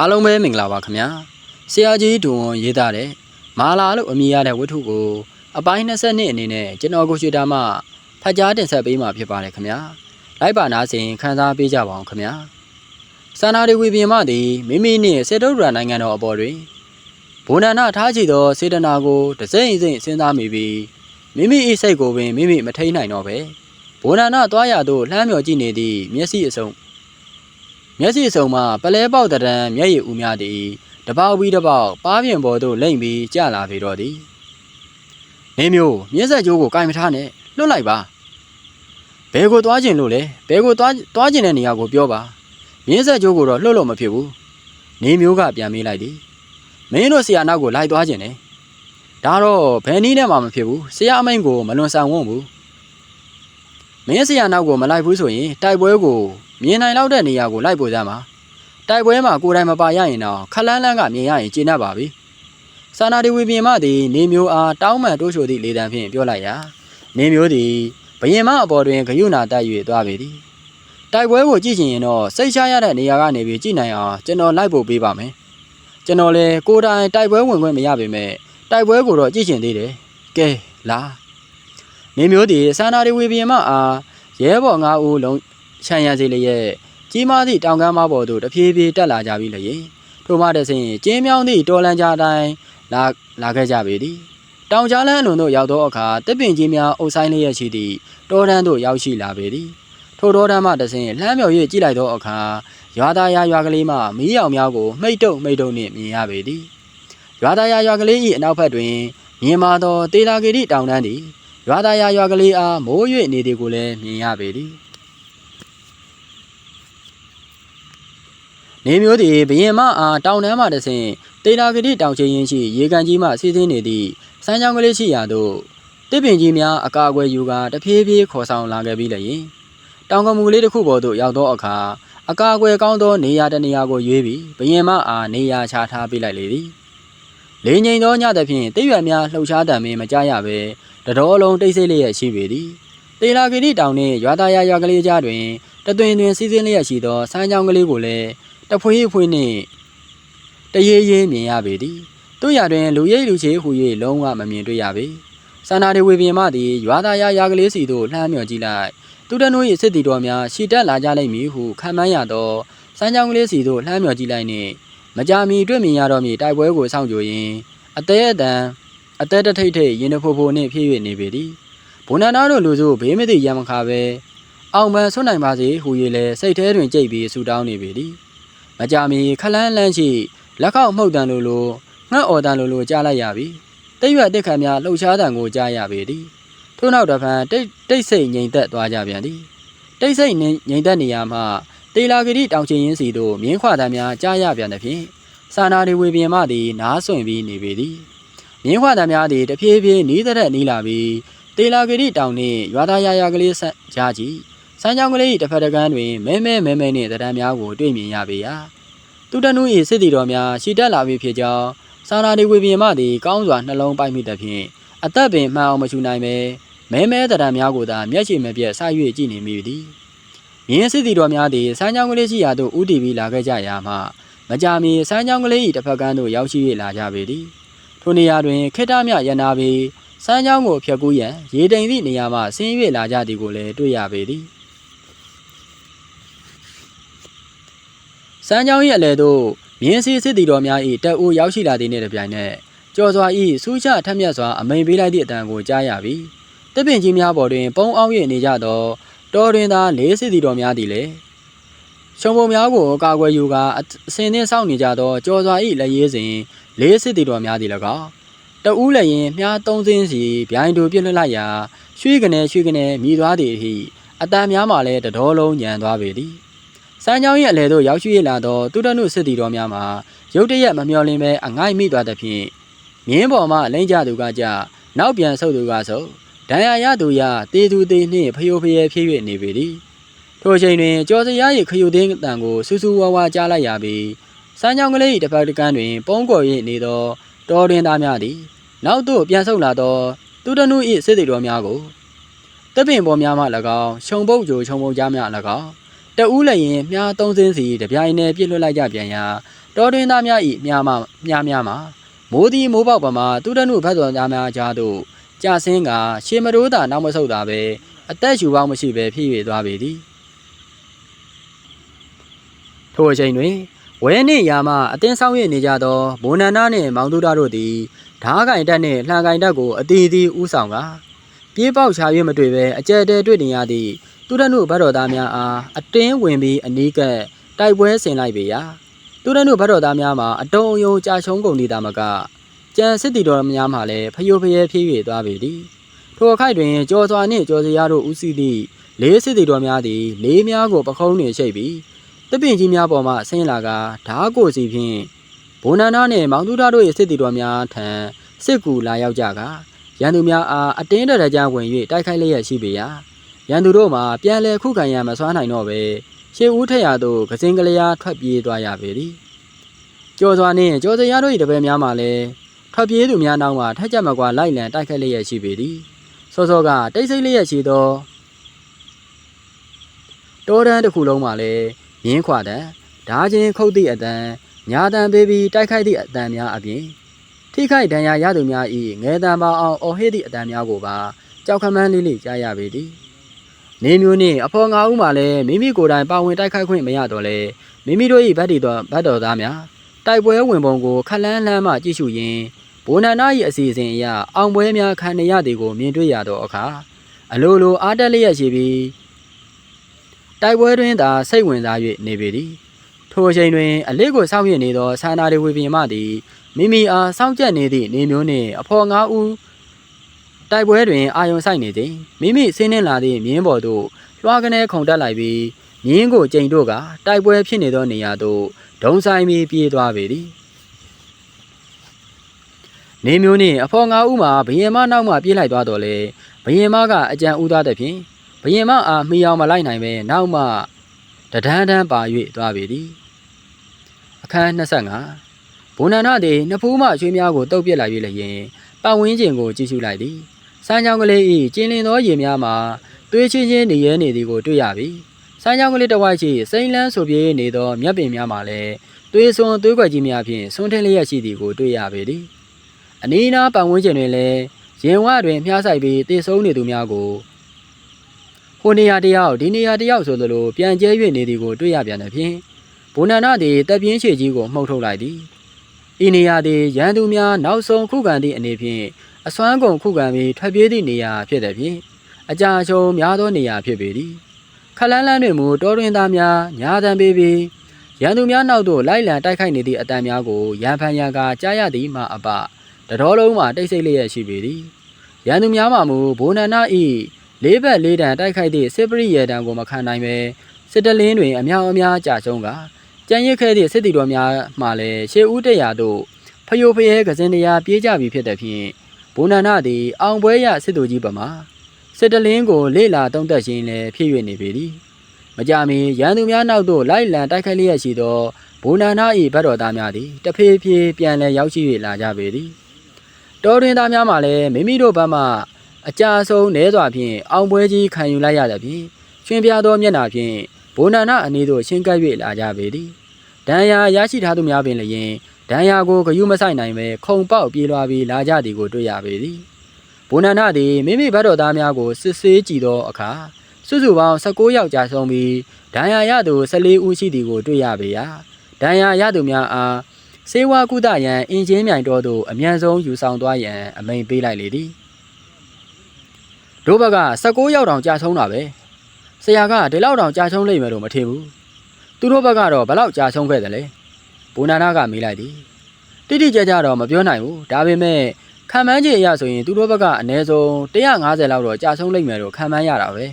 အားလုံးပဲမင်္ဂလာပါခင်ဗျာဆရာကြီးဒုံဝန်ရေးသားတဲ့မာလာလို့အမည်ရတဲ့ဝတ္ထုကိုအပိုင်း22အနေနဲ့ကျွန်တော်ကိုရွှေတာမှဖတ်ကြားတင်ဆက်ပေးမှာဖြစ်ပါတယ်ခင်ဗျာလိုက်ပါနာစဉ်ခန်းစားပေးကြပါအောင်ခင်ဗျာစန္ဒာတွေဝီပြင်မသည်မိမိနှင့်စေတုဒ္ဒရာနိုင်ငံတော်အပေါ်တွင်ဘုံနန္ဒထားကြည့်သောစေတနာကိုတစိမ့်စိမ့်စဉ်းစားမိပြီးမိမိ၏စိတ်ကိုပင်မိမိမထိန်နိုင်တော့ပဲဘုံနန္ဒသွားရသို့လှမ်းမြော်ကြည့်နေသည့်မျက်စိအစုံ မျက်စိစုံမှပလဲပေါက်တရံမျက်ရည်ဦးများသည်တပေါက်ပြီးတပေါက်ပါးပြင်ပေါ်သို့လိမ့်ပြီးကျလာပေတော့သည်မင်းမျိုးမျက်စက်ကြိုးကိုကင်မထားနဲ့လွတ်လိုက်ပါဘယ်ကိုသွားကျင်လို့လဲဘယ်ကိုသွားသွားကျင်တဲ့နေရာကိုပြောပါမျက်စက်ကြိုးကိုတော့လွတ်လို့မဖြစ်ဘူးနေမျိုးကပြန်မေးလိုက်သည်မင်းတို့ဆရာနောက်ကိုလိုက်သွားကျင်တယ်ဒါတော့ဘယ်နည်းနဲ့မှမဖြစ်ဘူးဆရာအမိန်ကိုမလွန်ဆန်ဝုံဘူးမင်းဆရာနောက်ကိုမလိုက်ဘူးဆိုရင်တိုက်ပွဲကို မြင်နိုင်လောက်တဲ့နေရာကိုလိုက်ပို့စမ်းပါတိုက်ပွဲမှာကိုယ်တိုင်မပါရရင်တော့ခလန်းလန်းကမြင်ရရင်ကျေနပ်ပါပြီစာနာဒီဝီပြင်မသည်နေမျိုးအားတောင်းမှန်တိုးချိုသည့်လေတံဖြင့်ပြောလိုက်ရာနေမျိုးသည်ဘရင်မအပေါ်တွင်ဂယုဏတက်၍သွားပေသည်တိုက်ပွဲကိုကြည့်ချင်ရင်တော့စိတ်ချရတဲ့နေရာကနေပြီးကြည့်နိုင်အောင်ကျွန်တော်လိုက်ပို့ပေးပါမယ်ကျွန်တော်လည်းကိုယ်တိုင်တိုက်ပွဲဝင်ခွင့်မရပေမဲ့တိုက်ပွဲကိုတော့ကြည့်ချင်သေးတယ်ကဲလာနေမျိုးသည်စာနာဒီဝီပြင်မအားရဲဘော်၅ဦးလုံး ခြံရံစီလျက်ကြီးမားသည့်တောင်ကမ်းမပေါ်သို့တဖြည်းဖြည်းတက်လာကြပြီလျင်ထိုမှတဆင်ကျင်းမြောင်းသည့်တော်လန်ကြတိုင်းလာလာခဲ့ကြပေသည်တောင်ကြားလန်းအလွန်သို့ရောက်သောအခါတစ်ပင်ကြီးများအုပ်ဆိုင်လျက်ရှိသည့်တောတန်းသို့ရောက်ရှိလာပေသည်ထိုတောတန်းမှတဆင်လှမ်းမြော်၍ကြည့်လိုက်သောအခါရွာသားရရွာကလေးမှမီးရောင်များကိုမှိတ်တုံမှိတ်တုံနှင့်မြင်ရပေသည်ရွာသားရရွာကလေး၏အနောက်ဘက်တွင်မြင်မာသောတေလာဂေတိတောင်တန်းသည်ရွာသားရရွာကလေးအားမိုး၍နေသည်ကိုလည်းမြင်ရပေသည် နေမျိုးသည်ဘရင်မအားတောင်တန်းမှတဆင်တေလာဂတိတောင်ချင်းရင်ရှိရေကန်ကြီးမှစီးဆင်းနေသည့်စမ်းချောင်းကလေးရှိရာသို့တစ်ပင်ကြီးများအကာအကွယ်ယူကာတဖြည်းဖြည်းခေါ်ဆောင်လာခဲ့ပြီးလျင်တောင်ကမူလေးတစ်ခုပေါ်သို့ရောက်သောအခါအကာအကွယ်ကောင်းသောနေရာတစ်နေရာကိုရွေးပြီးဘရင်မအားနေရာချထားပေးလိုက်လေသည်လေငိန်သောညသဖြင့်တိရွက်များလှုပ်ရှားတံမင်းမကြရပဲတတော်လုံးတိတ်ဆိတ်လျက်ရှိပေသည်တေလာဂတိတောင်နှင့်ရွာသားရရွာကလေးကြားတွင်တသွင်တွင်စီးဆင်းလျက်ရှိသောစမ်းချောင်းကလေးကိုလည်း တဖွေးဖွေးနှင့်တရေရေမြင်ရပေသည်တို့ရတွင်လူရိပ်လူချေဟူ၍လုံးဝမမြင်တွေ့ရပေစန္ဒာတွေဝေပြင်မသည်ရွာသားရရာကလေးစီသို့လှမ်းမြော်ကြည့်လိုက်သူတနု၏စစ်တီတော်များရှီတက်လာကြလိမ့်မည်ဟုခံမှန်းရသောစမ်းချောင်းကလေးစီသို့လှမ်းမြော်ကြည့်လိုက်နှင့်မကြာမီတွေ့မြင်ရတော့မည်တိုက်ပွဲကိုစောင့်ကြိုရင်းအသေးအတန်အသက်တထိတ်ထိတ်ရင်တဖိုးဖိုးနှင့်ဖြည့်၍နေပေသည်ဘုံနန္ဒတို့လူစုဘေးမသိရမခါပဲအောင်ပန်းဆွနိုင်ပါစေဟူ၍လည်းစိတ်ထဲတွင်ကြိတ်ပြီးဆူတောင်းနေပေသည် မကြမီခလန်းလန်းရှိလက်ခောက်မှုတ်တန်လိုလိုငှက်အော်တန်လိုလိုကြားလိုက်ရပြီတိတ်ရွက်တက်ခံများလှုပ်ရှားတန်ကိုကြားရပေသည်ထို့နောက်တစ်ဖန်တိတ်တိတ်ဆိတ်ငြိမ်သက်သွားကြပြန်သည်တိတ်ဆိတ်ငြိမ်သက်နေရမှတေလာဂရီတောင်ချင်ရင်စီတို့မြင်းခွာတန်များကြားရပြန်သည်ဖြင့်စာနာတွေဝေပြင်မှသည်နားဆွင့်ပြီးနေပေသည်မြင်းခွာတန်များသည်တဖြည်းဖြည်းနီးတဲ့နီးလာပြီးတေလာဂရီတောင်နှင့်ရွာသားရရကလေးဆက်ကြားကြည့် စမ်းချောင်းကလေးတစ်ဖက်တစ်ကမ်းတွင်မဲမဲမဲမဲနှင့်တရားများကိုတွေ့မြင်ရပေရာသူတနု၏စစ်တီတော်များရှီတက်လာပြီဖြစ်ကြောင်းစာနာဒီဝေပြင်မှသည်ကောင်းစွာနှလုံးပိုက်မိသဖြင့်အသက်ပင်မှန်အောင်မချူနိုင်ပဲမဲမဲတရားများကိုသာမျက်ခြေမပြတ်ဆ၍ကြည့်နေမိသည်မြင်းစစ်တီတော်များသည်စမ်းချောင်းကလေးရှိရာသို့ဥတီပြီးလာခဲ့ကြရာမှမကြာမီစမ်းချောင်းကလေး၏တစ်ဖက်ကမ်းသို့ရောက်ရှိ၍လာကြပေသည်ထိုနေရာတွင်ခေတ္တမြရနာပြီးစမ်းချောင်းကိုဖျက်ကူးရန်ရေတိမ်သည့်နေရာမှဆင်း၍လာကြသည်ကိုလည်းတွေ့ရပေသည် စမ်းချောင်း၏အလဲသို့မြင်းစီစစ်တီတော်များ၏တပ်ဦးရောက်ရှိလာသည်နှင့်တပြိုင်နက်ကြော်စွာ၏စူးချထက်မြက်စွာအမိန်ပေးလိုက်သည့်အတန်ကိုကြားရပြီတပင်ကြီးများပေါ်တွင် ပုံအောင်၍နေကြသောတော်တွင်သာလေးစစ်တီတော်များသည်လည်းရှုံပုံများကိုကာကွယ်ယူကာအစင်နှင့်စောင့်နေကြသောကြော်စွာ၏လက်ရေးစဉ်လေးစစ်တီတော်များသည်၎င်းတဦးလည်းရင်မြားသုံးစင်းစီဗျိုင်းတူပြစ်လွှတ်လိုက်ရာရွှေကနေရွှေကနေမြည်သွားသည်အထိအတန်များမှလည်းတတော်လုံးညံသွားပေသည် စမ်းချောင်းရဲ့အလဲသို့ရောက်ရှိလာသောသူတနုစစ်တီတော်များမှာရုတ်တရက်မမျှော်လင့်ပဲအငိုက်မိသွားသဖြင့်မြင်းပေါ်မှလိမ့်ကြသူကကြနောက်ပြန်ဆုပ်သူကဆုပ်ဒဏ်ရာရသူရတေသူသေးနှင့်ဖျိုးဖျဲဖြည့်၍နေပေသည်ထိုအချိန်တွင်ကြော်စရား၏ခယူသိန်းတန်ကိုစူးစူးဝါးဝါကြားလိုက်ရပြီးစမ်းချောင်းကလေး၏တစ်ဖက်တစ်ကမ်းတွင် ပုံးကော်၍နေသောတော်တွင်သားများသည် နောက်သို့ပြန်ဆုပ်လာသောသူတနု၏စစ်တီတော်များကိုတပင်ပေါ်များမှ၎င်းခြုံပုတ်ကြိုခြုံပုတ်ကြားများ၎င်း တဦးလည်းရင်မြားသုံးစင်းစီတပြိုင်တည်းပြစ်လွတ်လိုက်ကြပြန်ရာတတော်တွင်သားများ၏မြာမမြာများမှာမိုးသည်မိုးပေါက်ပမာသူတနုဘတ်တော်သားများကြားသို့ကြာဆင်းကရှေမတိုးသာနောက်မဆုတ်တာပဲအသက်ရှူပေါင်းမရှိပဲဖြစ်၍သွားပေသည်ထိုအချိန်တွင်ဝဲနှင့်ယာမအတင်းဆောင်ရနေကြသောဘိုနန္ဒနှင့်မောင်တူတာတို့သည်ဓားကင်တက်နှင့်လှန်ကင်တက်ကိုအတီးတီးဥဆောင်ကပြေးပေါက်ချ၍မတွေ့ပဲအကြဲတဲတွေ့နေရသည့် သူတနုဘတ်တော်သားများအားအတင်းဝင်ပြီးအနီးကပ်တိုက်ပွဲဆင်လိုက်ပေရာသူတနုဘတ်တော်သားများမှာအတုံးအယုံကြာချုံးကုန်နေတာမကကြံစစ်တီတော်များမှလည်းဖျို့ဖျဲဖြည့်၍သွားပေသည်ထိုအခိုက်တွင်ကြော်စွာနှင့်ကြော်စရာတို့ဦးစီးသည့်လေးစစ်တီတော်များသည်လေးများကိုပခုံးနှင့်ရှိပ်ပြီးတပင်ကြီးများပေါ်မှဆင်းလာကဓားကိုစီဖြင့်ဘုံနန္ဒနှင့်မောင်သူသားတို့၏စစ်တီတော်များထံစစ်ကူလာရောက်ကြကရန်သူများအားအတင်းတရကြဝင်၍တိုက်ခိုက်လျက်ရှိပေရာ ရန်သူတို့မှာပြန်လည်ခုခံရမစွမ်းနိုင်တော့ပဲရှေးဦးထက်ရသို့ကစင်ကလေးအားထွက်ပြေးသွားရပေသည်ကြော်စွာနှင့်ကြော်စရာတို့၏တပည့်များမှလည်းထွက်ပြေးသူများနောက်မှထက်ကြမကွာလိုက်လံတိုက်ခိုက်လျက်ရှိပေသည်စောစောကတိတ်ဆိတ်လျက်ရှိသောတောတန်းတစ်ခုလုံးမှလည်းမြင်းခွာတံဓာချင်းခုတ်သည့်အတန်ညာတံပေးပြီးတိုက်ခိုက်သည့်အတန်များအပြင်ထိခိုက်ဒဏ်ရာရသူများ၏ငယ်တံပါအောင်အော်ဟစ်သည့်အတန်များကိုပါကြောက်ခမန်းလေးလေးကြားရပေသည် နေမျိုးနှင့်အဖော်ငါဦးမှလည်းမိမိကိုယ်တိုင်ပါဝင်တိုက်ခိုက်ခွင့်မရတော့လဲမိမိတို့၏ဗတ်တီတော်ဗတ်တော်သားများတိုက်ပွဲဝင်ပုံကိုခက်လန်းလန်းမှကြည့်ရှုရင်းဘိုနန္ဒ၏အစီအစဉ်အရအောင်ပွဲများခံနေရသည်ကိုမြင်တွေ့ရသောအခါအလိုလိုအားတက်လျက်ရှိပြီးတိုက်ပွဲတွင်သာစိတ်ဝင်စား၍နေပေသည်ထိုအချိန်တွင်အလေးကိုစောင့်ရနေသောဆန္ဒတွေဝေပြင်မှသည်မိမိအားစောင့်ကြက်နေသည့်နေမျိုးနှင့်အဖော်ငါးဦး တိုက်ပွဲတွင်အာယုံဆိုင်နေသည်မိမိဆင်းနှင်းလာသည့်မြင်းပေါ်သို့လွှားကနေခုန်တက်လိုက်ပြီးမြင်းကိုကြိမ်တို့ကတိုက်ပွဲဖြစ်နေသောနေရာသို့ဒုံဆိုင်ပြီးပြေးသွားပေသည်နေမျိုးနှင့်အဖော်ငါးဦးမှာဘယင်မနောက်မှပြေးလိုက်သွားတော့လေဘယင်မကအကြံဥသားသဖြင့်ဘယင်မအားမှီအောင်မလိုက်နိုင်ပဲနောက်မှတဒန်းဒန်းပါ၍သွားပေသည်အခန်း25ဘုံနန္ဒသည်နှစ်ဖူးမှရွှေများကိုတုပ်ပြစ်လိုက်ပြီးလျင်ပတ်ဝန်းကျင်ကိုကြည့်ရှုလိုက်သည် စမ်းချောင်းကလေး၏ကျင်းလင်းသောရေများမှာသွေးချင်းချင်းနေရဲနေသည်ကိုတွေ့ရပြီစမ်းချောင်းကလေးတစ်ဝိုက်ရှိစိမ့်လန်းဆိုပြေးနေသောမြက်ပင်များမှာလည်းသွေးစွန်သွေးကွက်ကြီးများဖြင့်ဆွန်းထင်းလျက်ရှိသည်ကိုတွေ့ရပေသည်အနီးနားပတ်ဝန်းကျင်တွင်လည်းရင်ဝတွင်ဖျားဆိုင်ပြီးတည်ဆုံးနေသူများကိုဟိုနေရာတယောက်ဒီနေရာတယောက်ဆိုသလိုပြန်ကျဲ၍နေသည်ကိုတွေ့ရပြန်သည်ဖြင့်ဘုံနန္ဒသည်တပ်ပြင်းရှည်ကြီးကိုမှုတ်ထုတ်လိုက်သည်ဤနေရာသည်ရန်သူများနောက်ဆုံးခုခံသည့်အနေဖြင့် အစွမ်းကုန်ခုခံပြီးထွက်ပြေးသည့်နေရာဖြစ်သည်ဖြင့်အကြာရှုံများသောနေရာဖြစ်ပေသည်ခလန်းလန်းတွင်မူတောတွင်သားများညာတံပေးပြီးရန်သူများနောက်သို့လိုက်လံတိုက်ခိုက်နေသည့်အတန်များကိုရန်ဖန်ရန်ကကြားရသည်မှအပတတော်လုံးမှတိတ်ဆိတ်လျက်ရှိပေသည်ရန်သူများမှမူဘိုနန္ဒဤလေးဘက်လေးတန်တိုက်ခိုက်သည့်စစ်ပရိယေတံကိုမခံနိုင်ပဲစစ်တလင်းတွင်အများအများကြာရှုံးကကြံရစ်ခဲ့သည့်စစ်တီတော်များမှလည်းရှေးဦးတရာသို့ဖယိုဖယဲကစင်တရားပြေးကြပြီဖြစ်တဲ့ဖြင့် ဘုံနန္ဒသည်အောင်ပွဲရစစ်သူကြီးပမာစစ်တလင်းကိုလေလာတုံးသက်ခြင်းလည်းဖြစ်၍နေပေသည်မကြမီရန်သူများနောက်သို့လိုက်လံတိုက်ခိုက်လျက်ရှိသောဘုံနန္ဒ၏ဗတ်တော်သားများသည်တဖေးဖေးပြန်လည်ရောက်ရှိ၍လာကြပေသည်တော်တွင်သားများမှလည်းမိမိတို့ဘက်မှအကြဆုံးနဲစွာဖြင့်အောင်ပွဲကြီးခံယူလိုက်ရသည်ဖြင့်ချွင်ပြသောမျက်နှာဖြင့်ဘုံနန္ဒအနေသို့ရှင်းကပ်၍လာကြပေသည်ဒဏ်ရာရရှိထားသူများပင်လျင် ဒဏ်ရာကိုဂယုမဆိုင်နိုင်ပဲခုံပေါက်ပြေးလွှားပြီးလာကြသည်ကိုတွေ့ရပေသည်ဘုံနန္ဒသည်မိမိဘတ်တော်သားများကိုစစ်ဆေးကြည့်သောအခါစုစုပေါင်း16ယောက်ကြာဆုံးပြီးဒဏ်ရာရသူ14ဦးရှိသည်ကိုတွေ့ရပေရာဒဏ်ရာရသူများအားစေဝါကုသရန်အင်ဂျင်မြိုင်တော်သို့အမြန်ဆုံးယူဆောင်သွားရန်အမိန်ပေးလိုက်လေသည်တို့ဘက်က16ယောက်တောင်ကြာဆုံးတာပဲဆရာကဒီလောက်တောင်ကြာဆုံးလိမ့်မယ်လို့မထင်ဘူးသူတို့ဘက်ကတော့ဘလောက်ကြာဆုံးခဲ့တယ်လဲ ဘုံနာနာကမေးလိုက်သည်တိတိကျကျတော့မပြောနိုင်ဘူးဒါပေမဲ့ခံမှန်းခြေအရဆိုရင်သူတို့ဘက်ကအနည်းဆုံး150လောက်တော့ကြာဆုံးလိမ့်မယ်လို့ခံမှန်းရတာပဲ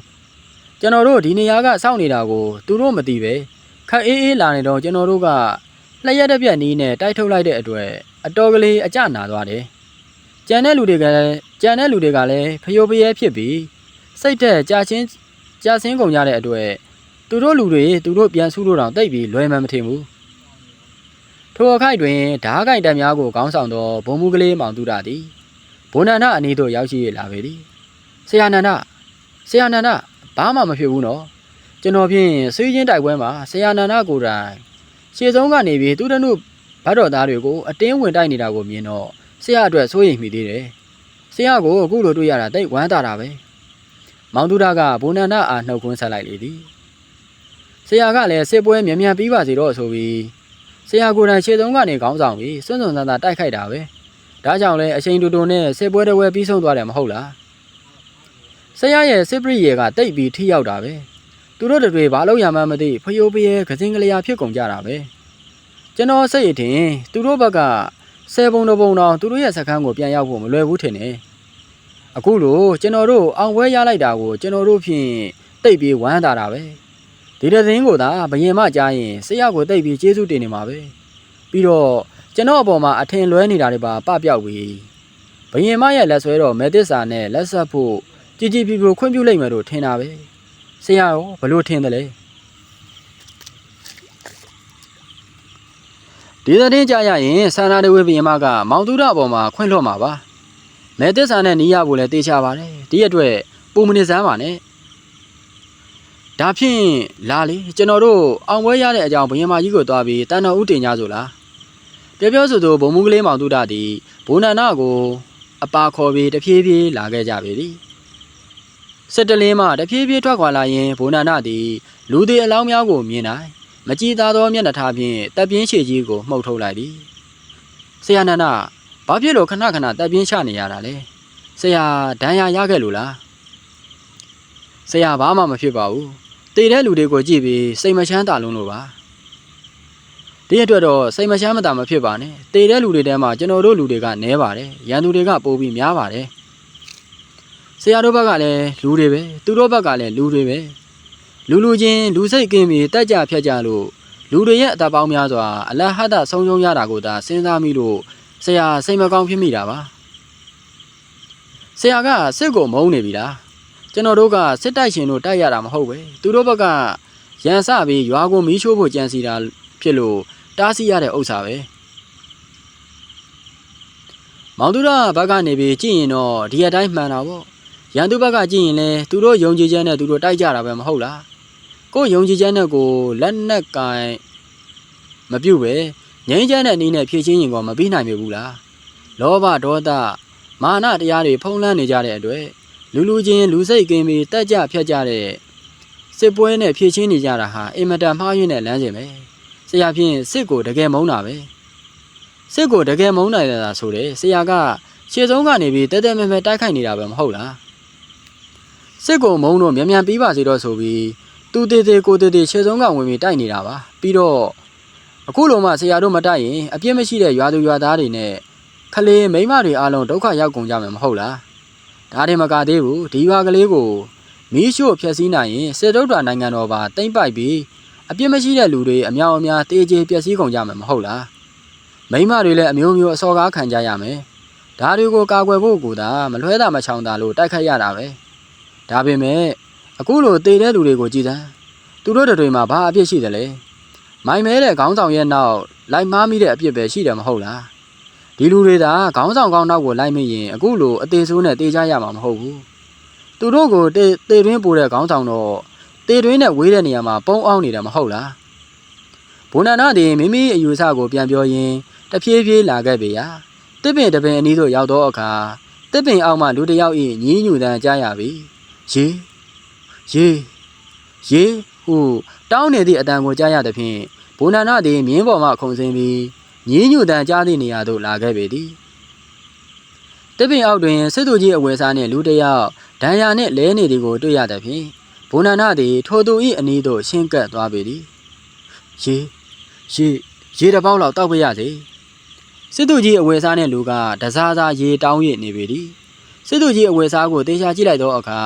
ကျွန်တော်တို့ဒီနေရာကစောင့်နေတာကိုသူတို့မသိပဲခက်အေးအေးလာနေတော့ကျွန်တော်တို့ကလျှက်တစ်ပြက်နီးနဲ့တိုက်ထုတ်လိုက်တဲ့အတွက်အတော်ကလေးအကျနာသွားတယ်ကြံတဲ့လူတွေကလည်းကြံတဲ့လူတွေကလည်းဖျို့ဖျဲဖြစ်ပြီးစိတ်သက်ကြာချင်းကြာဆင်းကုန်ကြတဲ့အတွက်သူတို့လူတွေသူတို့ပြန်စုလို့တောင်တိတ်ပြီးလွယ်မှမထင်ဘူး ထိုအခိုက်တွင်ဓားကိုင်တပ်များကိုခေါင်းဆောင်သောဘုံမူကလေးမောင်သူရသည်ဘုံနန္ဒအနီးသို့ရောက်ရှိလာပေသည်ဆရာနန္ဒဆရာနန္ဒဘာမှမဖြစ်ဘူးနော်ကျွန်တော်ဖြင့်ဆွေးချင်းတိုက်ပွဲမှာဆရာနန္ဒကိုယ်တိုင်ရှေ့ဆုံးကနေပြီးသူတနုဘတ်တော်သားတွေကိုအတင်းဝင်တိုက်နေတာကိုမြင်တော့ဆရာအတွက်စိုးရိမ်မိသေးတယ်ဆရာကိုအခုလိုတွေ့ရတာတိတ်ဝမ်းသာတာပဲမောင်သူရကဘုံနန္ဒအားနှုတ်ခွန်းဆက်လိုက်လေသည်ဆရာကလည်းစစ်ပွဲမြန်မြန်ပြီးပါစေတော့ဆိုပြီး ဆရာကိုယ်တိုင်ခြေသုံးကနေခေါင်းဆောင်ပြီးစွန့်စွန့်ဆန်းဆန်းတိုက်ခိုက်တာပဲဒါကြောင့်လဲအချိန်တူတူနဲ့စစ်ပွဲတစ်ဝဲပြီးဆုံးသွားတယ်မဟုတ်လားဆရာရဲ့စစ်ပရိယေကတိတ်ပြီးထိရောက်တာပဲသူတို့တွေဘာလို့ရမှန်းမသိဖယိုးပရဲကစင်ကလေးရဖြစ်ကုန်ကြတာပဲကျွန်တော်စိတ်အထင်သူတို့ဘက်ကဆယ်ပုံတစ်ပုံတော့သူတို့ရဲ့စခန်းကိုပြန်ရောက်ဖို့မလွယ်ဘူးထင်တယ်အခုလိုကျွန်တော်တို့အောင်ပွဲရလိုက်တာကိုကျွန်တော်တို့ဖြင့်တိတ်ပြီးဝမ်းသာတာပဲ ဒီတဲ့င်းကိုသာဘယင်မကြားရင်ဆရာကိုတိတ်ပြီးကျေးဇူးတင်နေမှာပဲပြီးတော့ကျွန်တော်အပေါ်မှာအထင်လွဲနေတာတွေပါပပျောက်ပြီဘယင်မရဲ့လက်ဆွဲတော့မဲသစ္စာနဲ့လက်ဆက်ဖို့ကြည်ကြည်ပြူပြူခွင့်ပြုလိုက်မယ်လို့ထင်တာပဲဆရာရောဘလို့ထင်တယ်လဲဒီသတင်းကြရရင်ဆန္ဒတဝေဘယင်မကမောင်သူရအပေါ်မှာခွင့်လွှတ်မှာပါမဲသစ္စာနဲ့နီးရဖို့လည်းတေချာပါတယ်ဒီအတွက်ပုံမနစ်စမ်းပါနဲ့ ဒါဖြင့်လာလေကျွန်တော်တို့အောင်ပွဲရတဲ့အကြောင်းဘယင်မကြီးကိုသွားပြီးတန်တော်ဦးတင်ကြဆိုလားပြောပြောဆိုဆိုဘုံမူကလေးမောင်တုဒသည်ဘုံနန္ဒကိုအပါခေါ်ပြီးတဖြည်းဖြည်းလာခဲ့ကြပေသည်စစ်တလင်းမှတဖြည်းဖြည်းထွက်ခွာလာရင်ဘုံနန္ဒသည်လူသည်အလောင်းများကိုမြင်နိုင်မကြည်သာသောမျက်နှာထားဖြင့်တပ်ပြင်းရှည်ကြီးကိုမှုတ်ထုတ်လိုက်သည်ဆရာနန္ဒဘာဖြစ်လို့ခဏခဏတပ်ပြင်းချနေရတာလဲဆရာဒဏ်ရာရခဲ့လို့လားဆရာဘာမှမဖြစ်ပါဘူး တည်တဲ့လူတွေကိုကြည့်ပြီးစိတ်မချမ်းသာလုံးလို့ပါဒီအတွက်တော့စိတ်မချမ်းမသာမဖြစ်ပါနဲ့တည်တဲ့လူတွေထဲမှာကျွန်တော်တို့လူတွေကနဲပါတယ်ရန်သူတွေကပိုပြီးများပါတယ်ဆရာတို့ဘက်ကလည်းလူတွေပဲသူတို့ဘက်ကလည်းလူတွေပဲလူလူချင်းလူစိတ်ကင်းပြီးတက်ကြဖြတ်ကြလို့လူတွေရဲ့အသက်ပေါင်းများစွာအလဟတ်တဆုံးရှုံးရတာကိုသာစဉ်းစားမိလို့ဆရာစိတ်မကောင်းဖြစ်မိတာပါဆရာကစစ်ကိုမုန်းနေပြီလား ကျွန်တော်တို့ကစစ်တိုက်ရှင်တို့တိုက်ရတာမဟုတ်ပဲသူတို့ဘက်ကရန်စပြီးရွာကိုမီးရှို့ဖို့ကြံစီတာဖြစ်လို့တားဆီးရတဲ့ဥစ္စာပဲမောင်သူရဘက်ကနေပြီးကြည့်ရင်တော့ဒီအတိုင်းမှန်တာပေါ့ရန်သူဘက်ကကြည့်ရင်လည်းသူတို့ယုံကြည်ချက်နဲ့သူတို့တိုက်ကြတာပဲမဟုတ်လားကိုယ်ယုံကြည်ချက်နဲ့ကိုလက်နက်ကင်မပြုတ်ပဲငြိမ်းချမ်းတဲ့နည်းနဲ့ဖြည့်ချင်းရင်ကောမပြီးနိုင်မျိုးဘူးလားလောဘဒေါသမာနတရားတွေဖုံးလွှမ်းနေကြတဲ့အတွက် လူလူချင်းလူစိတ်ကင်းပြီးတက်ကြဖြတ်ကြတဲ့စစ်ပွဲနဲ့ဖြည့်ချင်းနေကြတာဟာအင်မတန်မှားယွင်းတဲ့လမ်းစဉ်ပဲဆရာဖြင့်စစ်ကိုတကယ်မုန်းတာပဲစစ်ကိုတကယ်မုန်းနိုင်တာဆိုတယ်ဆရာကခြေဆုံးကနေပြီးတဲတဲမဲမဲတိုက်ခိုက်နေတာပဲမဟုတ်လားစစ်ကိုမုန်းတော့မြန်မြန်ပြီးပါစေတော့ဆိုပြီးသူတေတေကိုတေတေခြေဆုံးကဝင်ပြီးတိုက်နေတာပါပြီးတော့အခုလိုမှဆရာတို့မတိုက်ရင်အပြစ်မရှိတဲ့ရွာသူရွာသားတွေနဲ့ခလေးမိန်းမတွေအားလုံးဒုက္ခရောက်ကုန်ကြမယ်မဟုတ်လား ဒါတွေမကသေးဘူးဒီရွာကလေးကိုမီးရှို့ဖျက်ဆီးနိုင်ရင်စစ်တုဒ္ဒနိုင်ငံတော်ပါတိမ့်ပိုက်ပြီးအပြစ်မရှိတဲ့လူတွေအများအများတေးကျေပျက်စီးကုန်ကြမယ်မဟုတ်လားမိန်းမတွေလည်းအမျိုးမျိုးအစော်ကားခံကြရမယ်ဒါတွေကိုကာကွယ်ဖို့ကူတာမလွှဲတာမချောင်တာလို့တိုက်ခိုက်ရတာပဲဒါပေမဲ့အခုလိုတေတဲ့လူတွေကိုကြည်စမ်းသူတို့တွေမှာဘာအပြစ်ရှိတယ်လဲမိုင်မဲတဲ့ခေါင်းဆောင်ရဲ့နောက်လိုက်မားမိတဲ့အပြစ်ပဲရှိတယ်မဟုတ်လား ဒီလူတွေသာခေါင်းဆောင်ကောင်းနောက်ကိုလိုက်မိရင်အခုလိုအသေးဆိုးနဲ့တေးကြရမှာမဟုတ်ဘူးသူတို့ကိုတေတေတွင်းပို့တဲ့ခေါင်းဆောင်တော့တေတွင်းနဲ့ဝေးတဲ့နေရာမှာပုံအောင်နေတယ်မဟုတ်လားဘုံနန္ဒသည်မိမိအယူဆကိုပြန်ပြောရင်းတဖြည်းဖြည်းလာခဲ့ပေရာတစ်ပင်တစ်ပင်အနီးသို့ရောက်သောအခါတစ်ပင်အောက်မှလူတစ်ယောက်၏ညင်းညူတန်းကြားရပြီရေရေရေဟုတောင်းနေသည့်အတန်ကိုကြားရသဖြင့်ဘုံနန္ဒသည်မြင်းပေါ်မှခုန်ဆင်းပြီး ညင်းညူတန်းကြားသည့်နေရာသို့လာခဲ့ပေသည်တစ်ပင်အောက်တွင်စစ်သူကြီးအဝယ်စားနှင့်လူတစ်ယောက်ဒဏ်ရာနှင့်လဲနေသည်ကိုတွေ့ရသဖြင့်ဘုံနန္ဒသည် ထိုသူ၏အနီးသို့ရှင်းကပ်သွားပေသည်ရေရေရေတစ်ပေါက်လောက်တောက်ပြရစေစစ်သူကြီးအဝယ်စားတဲ့လူကတစားစားရေတောင်းရနေပေသည်စစ်သူကြီးအဝယ်စားကိုတေချာကြည့်လိုက်သောအခါ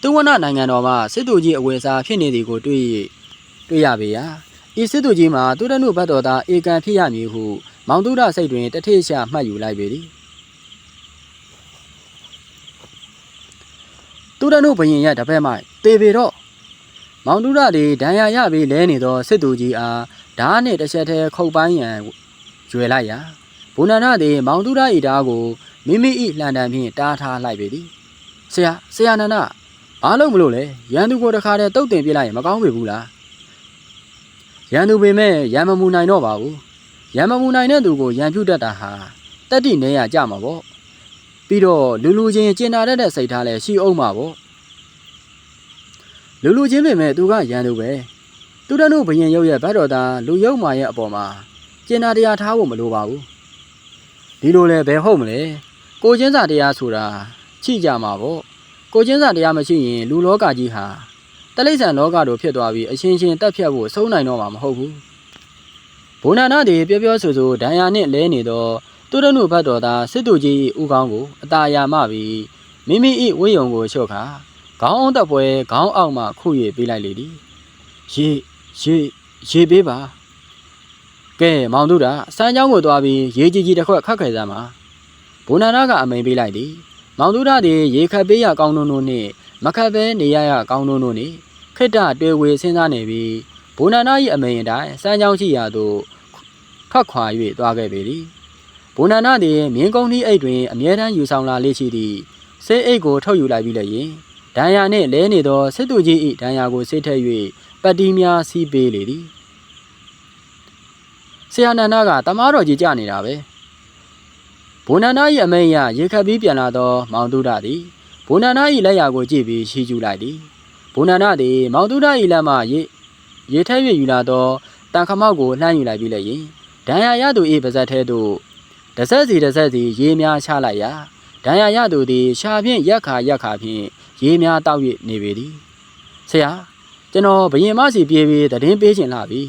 သူဝနနိုင်ငံတော်မှစစ်သူကြီးအဝယ်စားဖြစ်နေသည်ကိုတွေ့၍တွေ့ရပေရာ ဤစစ်သူကြီးမှာသူရနုဘတ်တော်သားဧကန်ဖြစ်ရမည်ဟုမောင်တုဒစိတ်တွင်တထေရှာမှတ်ယူလိုက်ပေသည်သူရနုဘရင်ရဲ့တပည့်မှတေပေတော့မောင်တုရသည်ဒဏ်ရာရပြီးလဲနေသောစစ်သူကြီးအားဓားနှင့်တစ်ချက်တည်းခုတ်ပိုင်းရန်ကျွယ်လိုက်ရာဘုနန္ဒသည်မောင်တုရ၏ဓားကိုမိမိ၏လှန်တံဖြင့်တားထားလိုက်ပေသည်ဆရာဆရာနန္ဒဘာလို့မလို့လဲရန်သူကိုတခါတည်းတုတ်တင်ပြလိုက်ရင်မကောင်းပေဘူးလား ရန်သူပေမဲ့ရန်မမူနိုင်တော့ပါဘူးရံမမူနိုင်တဲ့သူကိုရံပြုတ်တတ်တာဟာတက်တိနေရကြမှာပေါ့ပြီးတော့လူလူချင်းကျင်နာတတ်တဲ့စိတ်ထားလည်းရှိအောင်မှာပေါ့လူလူချင်းပင်မဲ့သူကရန်သူပဲသူတန်းတို့ဘရင်ရုပ်ရဲ့ဘတ်တော်သားလူယုံမာရဲ့အပေါ်မှာကျင်နာတရားထားဖို့မလိုပါဘူးဒီလိုလဲဘယ်ဟုတ်မလဲကိုချင်းစာတရားဆိုတာချိကြမှာပေါ့ကိုချင်းစာတရားမရှိရင်လူလောကကြီးဟာ တလိษံလောကတို့ဖြစ်သွားပြီးအချင်းချင်းတက်ဖြတ်ဖို့ဆုံးနိုင်တော့မှာမဟုတ်ဘူးဘုံနာနာတွေပြောပြောဆိုဆိုဒံယာနဲ့လဲနေတော့သူတို့နုဘတ်တော်သားစစ်သူကြီးဥကောင်းကိုအတာယာမပြီးမိမိ၏ဝိယုံကိုချော့ခါခေါင်းအောင်တက်ပွဲခေါင်းအောင်မှခုရပေးလိုက်လေသည်ရေရေရေပေးပါကဲမောင်တို့ဒါစမ်းချောင်းကိုသွားပြီးရေကြီးကြီးတစ်ခွက်ခတ်ခဲစမ်းပါဘုံနာနာကအမိန်ပေးလိုက်သည်မောင်တို့ဒါဒီရေခတ်ပေးရကောင်းနုံနုံနဲ့မခတ်ပဲနေရရကောင်းနုံနုံနဲ့ ခိတ္တတွေ့ဝေစဉ်းစားနေပြီးဘုံနာနာ၏အမိန်အတိုင်းစမ်းချောင်းရှိရာသို့ထွက်ခွာ၍သွားခဲ့ပေသည်ဘုံနာနာသည်မြင်းကုန်းဤအိတ်တွင်အမြဲတမ်းယူဆောင်လာလေရှိသည့်ဆေးအိတ်ကိုထုတ်ယူလိုက်ပြီးလည်းရင်ဒဏ်ရာနှင့်လဲနေသောစစ်သူကြီး၏ဒဏ်ရာကိုဆေးထည့်၍ပတ်တီးများစီးပေးလေသည်ဆရာနန္ဒကတမားတော်ကြီးကြနေတာပဲဘုံနန္ဒ၏အမိန်အရရေခတ်ပြီးပြန်လာသောမောင်တုဒသည်ဘုံနန္ဒ၏လက်ရာကိုကြည့်ပြီးရှီကျူလိုက်သည် ဘုံနန္ဒသည် မောင်တုဒ၏လက်မှရေရေထည့်၍ယူလာသောတန်ခမောက်ကိုလှမ်းယူလိုက်ပြီးလည်းရင်ဒဏ်ရာရသူ၏ပါဇက်ထဲသို့တဆက်စီတဆက်စီရေများချလိုက်ရာဒဏ်ရာရသူသည်ရှာဖြင့်ရက်ခါရက်ခါဖြင့်ရေများတောက်၍နေပေသည်ဆရာကျွန်တော်ဘယင်မစီပြေးပြီးတည်င်းပေးခြင်းလာပြီ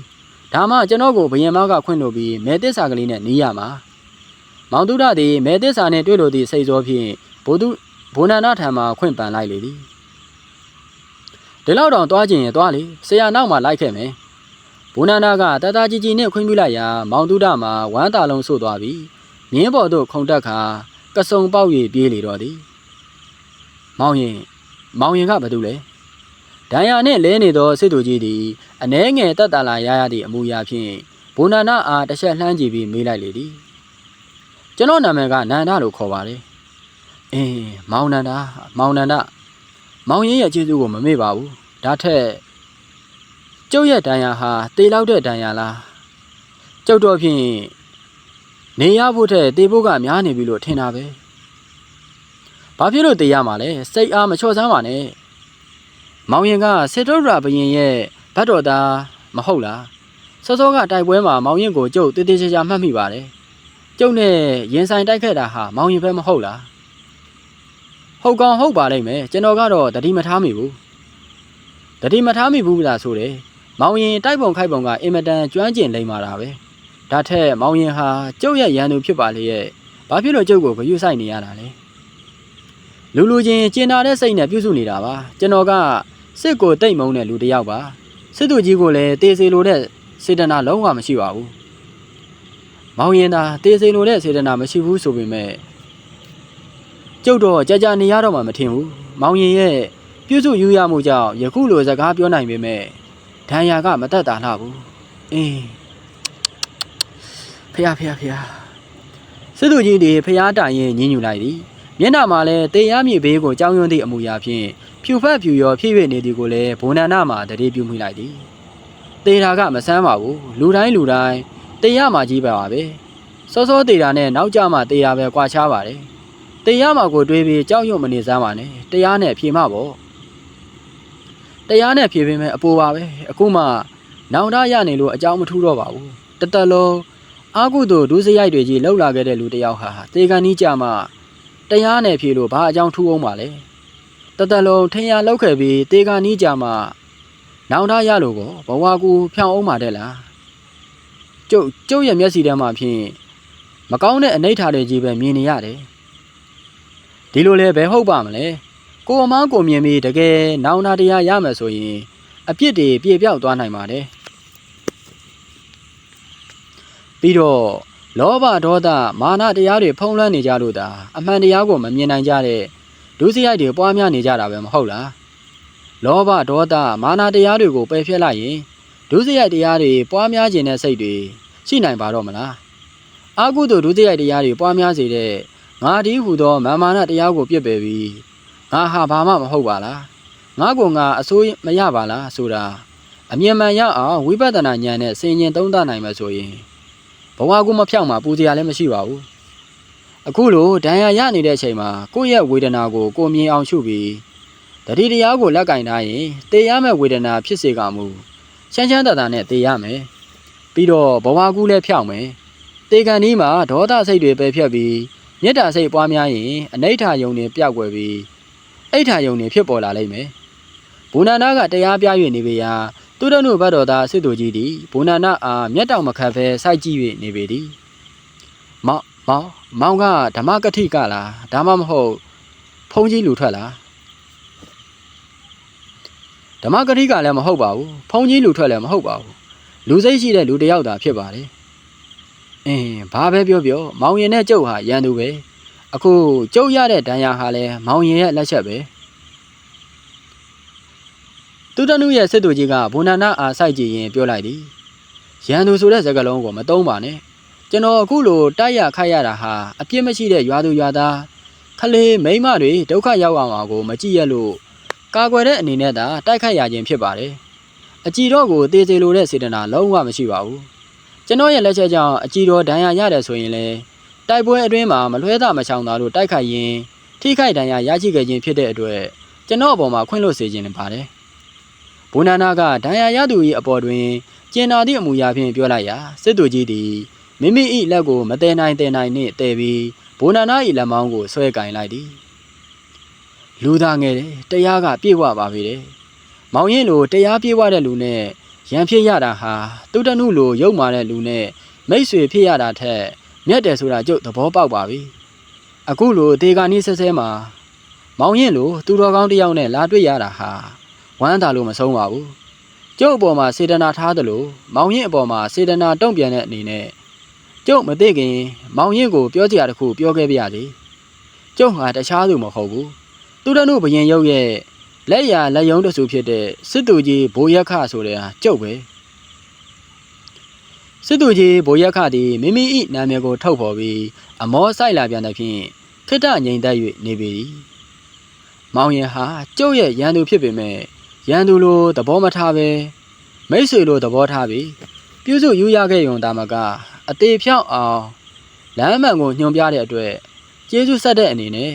ဒါမှကျွန်တော်ကိုဘယင်မကခွင့်လို့ပြီးမဲသစ္စာကလေးနဲ့နီးရမှာမောင်တုဒသည်မဲသစ္စာနှင့်တွေ့လို့သည့်စိတ်စောဖြင့်ဘုသူဘုနန္ဒထံမှခွင့်ပန်လိုက်လေသည် ဒီလောက်တောင်သွားခြင်းရင်သွားလေဆရာနောက်မှလိုက်ခဲ့မယ်ဘုနန္ဒကတတကြီးကြီးနဲ့ခွင့်ပြုလိုက်ရာမောင်တုဒမှာဝမ်းတာလုံးဆို့သွားပြီးမြင်းပေါ်သို့ခုန်တက်ခါကစုံပေါက်၍ပြေးလေတော့သည်မောင်ရင်မောင်ရင်ကဘာတူလဲဒဏ်ရာနှင့်လဲနေသောစစ်သူကြီးသည်အနှဲငယ်တက်တာလာရရသည့်အမူအရာဖြင့်ဘုနာနာအားတစ်ချက်လှမ်းကြည့်ပြီးမေးလိုက်လေသည်ကျွန်တော်နာမည်ကနန္ဒလို့ခေါ်ပါတယ်အင်းမောင်နန္ဒမောင်နန္ဒ မောင်ရင်ရဲ့ကျေးဇူးကိုမမေ့ပါဘူးဒါထက်ကျုပ်ရဲ့ဒဏ်ရာဟာတေလောက်တဲ့ဒဏ်ရာလားကျုပ်တော့ဖြင့်နေရဖို့ထက်တေဖို့ကများနေပြီလို့ထင်တာပဲဘာဖြစ်လို့တေရမှာလဲစိတ်အားမချော့စမ်းပါနဲ့မောင်ရင်ကစေတုဒ္ဒရာဘရင်ရဲ့ဗတ်တော်သားမဟုတ်လားစောစောကတိုက်ပွဲမှာမောင်ရင်ကိုကျုပ်တေးသေးချာချာမှတ်မိပါတယ်ကျုပ်နဲ့ရင်ဆိုင်တိုက်ခဲ့တာဟာမောင်ရင်ပဲမဟုတ်လား ဟုတ်ကောင်းဟုတ်ပါလိမ့်မယ်ကျွန်တော်ကတော့တတိမထားမိဘူးတတိမထားမိဘူးလားဆိုတယ်မောင်ရင်တိုက်ပုံခိုက်ပုံကအင်မတန်ကျွမ်းကျင်လိမ့်မာတာပဲဒါထက်မောင်ရင်ဟာကျုပ်ရဲ့ရန်သူဖြစ်ပါလေရဲ့ဘာဖြစ်လို့ကျုပ်ကိုဂရုစိုက်နေရတာလဲလူလူချင်းကျင်နာတဲ့စိတ်နဲ့ပြုစုနေတာပါကျွန်တော်ကစစ်ကိုတိတ်မုံတဲ့လူတစ်ယောက်ပါစစ်သူကြီးကိုလည်းတေးစီလိုတဲ့စေတနာလုံးဝမရှိပါဘူးမောင်ရင်သာတေးစီလိုတဲ့စေတနာမရှိဘူးဆိုပေမဲ့ ကျုပ်တော့ကြာကြာနေရတော့မှမထင်ဘူးမောင်ရင်ရဲ့ပြုစုယူရမှုကြောင့်ယခုလိုစကားပြောနိုင်ပေမဲ့ဒဏ်ရာကမတက်တာလှဘူးအင်းဖះဖះဖះစစ်သူကြီးတွေဖះတိုင်ရင်ညင်းညူလိုက်သည်မျက်နှာမှာလည်းတေရမြေဘေးကိုကြောင်းရွံ့သည့်အမူအရာဖြင့်ဖြူဖက်ဖြူရောဖြည့်၍နေသည်ကိုလည်းဘုံနန္ဒမှာတရေပြုမိလိုက်သည်တေတာကမဆန်းပါဘူးလူတိုင်းလူတိုင်းတေရမှာကြီးပါပါပဲစောစောတေတာနဲ့နောက်ကြမှာတေတာပဲကွာခြားပါတယ် တေရမှာကိုတွေးပြီးကြောက်ရွံ့မနေစမ်းပါနဲ့တရားနဲ့ဖြေမှပေါ့တရားနဲ့ဖြေပေးမယ်အပူပါပဲအခုမှနောင်တရနေလို့အကြောင်းမထူးတော့ပါဘူးတသက်လုံးအာကုသို့ဒုစရိုက်တွေကြီးလှုပ်လာခဲ့တဲ့လူတစ်ယောက်ဟာတေကန်ကြီးကြမှာတရားနဲ့ဖြေလို့ဘာအကြောင်းထူးအောင်ပါလဲတသက်လုံးထင်ရလောက်ခဲ့ပြီးတေကန်ကြီးကြမှာနောင်တရလို့ကောဘဝကူဖြောင်းအောင်ပါတဲ့လားကျုပ်ကျုပ်ရဲ့မျက်စိထဲမှာဖြင့်မကောင်းတဲ့အနိဋ္ဌာတွေကြီးပဲမြင်နေရတယ် ဒီလိုလဲဘယ်ဟုတ်ပါမလဲကိုအမောင်းကိုမြင်ပြီးတကယ်နောင်နာတရားရမယ်ဆိုရင်အပြစ်တွေပြေပြောက်သွားနိုင်ပါတယ်ပြီးတော့လောဘဒေါသမာနတရားတွေဖုံးလွှမ်းနေကြလို့သာအမှန်တရားကိုမမြင်နိုင်ကြတဲ့ဒုစရိုက်တွေပွားများနေကြတာပဲမဟုတ်လားလောဘဒေါသမာနတရားတွေကိုပယ်ဖျက်လိုက်ရင်ဒုစရိုက်တရားတွေပွားများခြင်းတဲ့စိတ်တွေရှိနိုင်ပါတော့မလားအာဟုသို့ဒုစရိုက်တရားတွေပွားများစေတဲ့ ငါဒီဟုသောမာမာနတရားကိုပြစ်ပယ်ပြီးငါဟာဘာမှမဟုတ်ပါလားငါကငါအစိုးမရပါလားဆိုတာအမြင်မှန်ရအောင်ဝိပဿနာဉာဏ်နဲ့ဆင်ញင်သုံးသနိုင်မှာဆိုရင်ဘဝကူမဖြောက်မှာပူစရာလည်းမရှိပါဘူးအခုလိုဒဏ်ရာရနေတဲ့အချိန်မှာကိုယ့်ရဲ့ဝေဒနာကိုကိုမြင်အောင်ရှုပြီးတတိတရားကိုလက်ကင်ထားရင်တေရမယ့်ဝေဒနာဖြစ်စေကမူချမ်းချမ်းသာသာနဲ့တေရမယ်ပြီးတော့ဘဝကူလည်းဖြောက်မယ်တေကန်ဒီမှာဒေါသစိတ်တွေပဲဖြတ်ပြီး မေတ္တာစိတ်ပွားများရင်အနိဋ္ဌာယုံတွေပျောက်ကွယ်ပြီးအိဋ္ဌာယုံတွေဖြစ်ပေါ်လာလိမ့်မယ်ဘူနာနာကတရားပြ၍နေပေရာသူတို့တို့ဘတ်တော်သားစစ်သူကြီးသည်ဘူနာနာအားမျက်တောင်မခတ်ဘဲစိုက်ကြည့်၍နေပေသည်မောင်မောင်မောင်ကဓမ္မကတိကလားဒါမှမဟုတ်ဖုံးကြီးလူထွက်လားဓမ္မကတိကလည်းမဟုတ်ပါဘူးဖုံးကြီးလူထွက်လည်းမဟုတ်ပါဘူးလူစိတ်ရှိတဲ့လူတစ်ယောက်သာဖြစ်ပါတယ် အင်းဘာပဲပြောပြောမောင်ရင်နဲ့ကျုပ်ဟာရန်သူပဲအခုကျုပ်ရတဲ့ဒဏ်ရာဟာလည်းမောင်ရင်ရဲ့လက်ချက်ပဲသူတနုရဲ့စစ်သူကြီးကဘုံနာနာအားစိုက်ကြည့်ရင်ပြောလိုက်သည်ရန်သူဆိုတဲ့စကားလုံးကိုမသုံးပါနဲ့ကျွန်တော်အခုလိုတိုက်ရခိုက်ရတာဟာအပြစ်မရှိတဲ့ရွာသူရွာသားခလေးမိန်းမတွေဒုက္ခရောက်အောင်ကိုမကြည့်ရလို့ကာကွယ်တဲ့အနေနဲ့သာတိုက်ခိုက်ရခြင်းဖြစ်ပါတယ်အကြည်တော့ကိုတေးသေးလိုတဲ့စေတနာလုံးဝမရှိပါဘူး ကျွန်တော်ရဲ့လက်ချက်ကြောင့်အကြည်တော်ဒဏ်ရာရတယ်ဆိုရင်လည်းတိုက်ပွဲအတွင်းမှာမလွှဲတာမချောင်တာလို့တိုက်ခိုက်ရင်ထိခိုက်ဒဏ်ရာရရှိခဲ့ခြင်းဖြစ်တဲ့အတွက်ကျွန်တော်အပေါ်မှာခွင့်လွှတ်စေခြင်းနေပါတယ်ဘုနာနာကဒဏ်ရာရသူ၏အပေါ်တွင်ကျင်နာသည့်အမူအရာဖြင့်ပြောလိုက်ရာစစ်သူကြီးသည်မိမိ၏လက်ကိုမတဲနိုင်တဲနိုင်နှင့်တဲပြီးဘိုနာနာ၏လက်မောင်းကိုဆွဲကင်လိုက်သည်လူသားငယ်တယ်တရားကပြေဝပါပြီတဲ့မောင်ရင်လိုတရားပြေဝတဲ့လူနဲ့ ရန်ဖြစ်ရတာဟာသူတနုလိုရုပ်မာတဲ့လူနဲ့မိတ်ဆွေဖြစ်ရတာထက်မြတ်တယ်ဆိုတာကျုပ်သဘောပေါက်ပါပြီအခုလိုဒေဂာနီးဆဲဆဲမှာမောင်ရင်လိုသူတော်ကောင်းတယောက်နဲ့လာတွေ့ရတာဟာဝမ်းသာလို့မဆုံးပါဘူးကျုပ်အပေါ်မှာစေတနာထားသလိုမောင်ရင်အပေါ်မှာစေတနာတုံ့ပြန်တဲ့အနေနဲ့ကျုပ်မသိခင် မောင်ရင်ကိုပြောစရာတခုပြောခဲ့ပြရစီကျုပ်ဟာတခြားသူမဟုတ်ဘူးသူတနုဘရင်ရုပ်ရဲ့ လက်ရလက်ယုံတဆူဖြစ်တဲ့စစ်သူကြီးဘိုးရက်ခဆိုတဲ့ဟာကျုပ်ပဲစစ်သူကြီးဘိုးရက်ခသည်မိမိ၏နာမည်ကိုထုတ်ဖော်ပြီးအမောဆိုင်လာပြန်တဲ့ဖြင့်ခိတ္တငြိမ်သက်၍နေပေသည်မောင်ရင်ဟာကျုပ်ရဲ့ရန်သူဖြစ်ပေမဲ့ရန်သူလိုသဘောမထားပဲမိတ်ဆွေလိုသဘောထားပြီးပြုစုယူရခဲ့ရုံတာမကအသေးဖြောက်အောင်လမ်းမှန်ကိုညွှန်ပြတဲ့အတွက်ကျေးဇူးဆက်တဲ့အနေနဲ့